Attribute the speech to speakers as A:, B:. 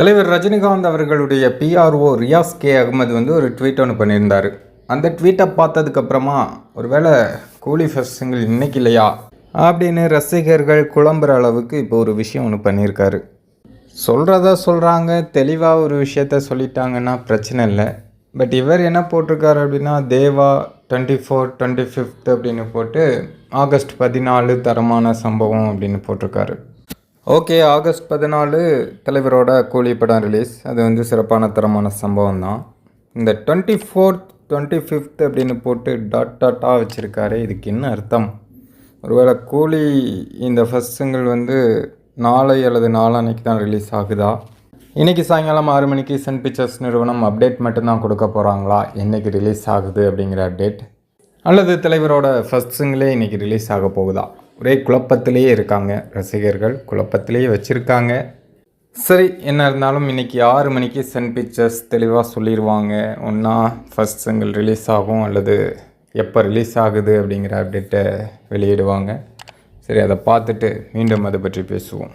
A: தலைவர் ரஜினிகாந்த் அவர்களுடைய PRO Riyaz K Ahmed வந்து ஒரு ட்வீட் ஒன்று பண்ணியிருந்தார். அந்த ட்வீட்டை பார்த்ததுக்கப்புறமா ஒருவேளை கூலி ஃபெஸ்டிங்கள் இன்னைக்கு இல்லையா? அப்படின்னு ரசிகர்கள் குழம்புற அளவுக்கு இப்போ ஒரு விஷயம் ஒன்று பண்ணியிருக்காரு. சொல்கிறத சொல்கிறாங்க தெளிவாக ஒரு விஷயத்த சொல்லிட்டாங்கன்னா பிரச்சனை இல்லை. பட் இவர் என்ன போட்டிருக்காரு அப்படின்னா Deva twenty four twenty fifth அப்படின்னு போட்டு ஆகஸ்ட் பதினாலு தரமான சம்பவம் அப்படின்னு போட்டிருக்காரு. ஓகே ஆகஸ்ட் பதினாலு தலைவரோட கூலி படம் ரிலீஸ் அது வந்து சிறப்பான தரமான சம்பவம் தான் இந்த டுவெண்ட்டி ஃபோர்த் டுவெண்ட்டி ஃபிஃப்த் அப்படின்னு போட்டு டாட் டாட்டாக வச்சுருக்காரு இதுக்கு என்ன அர்த்தம்? ஒருவேளை கூலி இந்த ஃபஸ்ட் சிங்கிள் வந்து நாளை அல்லது நாளான்னைக்கு தான் ரிலீஸ் ஆகுதா? இன்றைக்கி சாயங்காலம் ஆறு மணிக்கு சன் பிக்சர்ஸ் நிறுவனம் அப்டேட் மட்டும்தான் கொடுக்க போகிறாங்களா என்றைக்கு ரிலீஸ் ஆகுது அப்படிங்கிற அப்டேட் அல்லது தலைவரோட ஃபஸ்ட் சிங்கிளே இன்றைக்கி ரிலீஸ் ஆக போகுதா? ஒரே குழப்பத்திலேயே இருக்காங்க ரசிகர்கள். குழப்பத்திலேயே வச்சுருக்காங்க. சரி என்ன இருந்தாலும் இன்றைக்கி ஆறு மணிக்கு சன் பிக்சர்ஸ் தெளிவாக சொல்லிடுவாங்க ஒன்றா ஃபஸ்ட் சிங்கிள் ரிலீஸ் ஆகும் அல்லது எப்போ ரிலீஸ் ஆகுது அப்படிங்கிற அப்டேட்டை வெளியிடுவாங்க. சரி அதை பார்த்துட்டு மீண்டும் அதை பற்றி பேசுவோம்.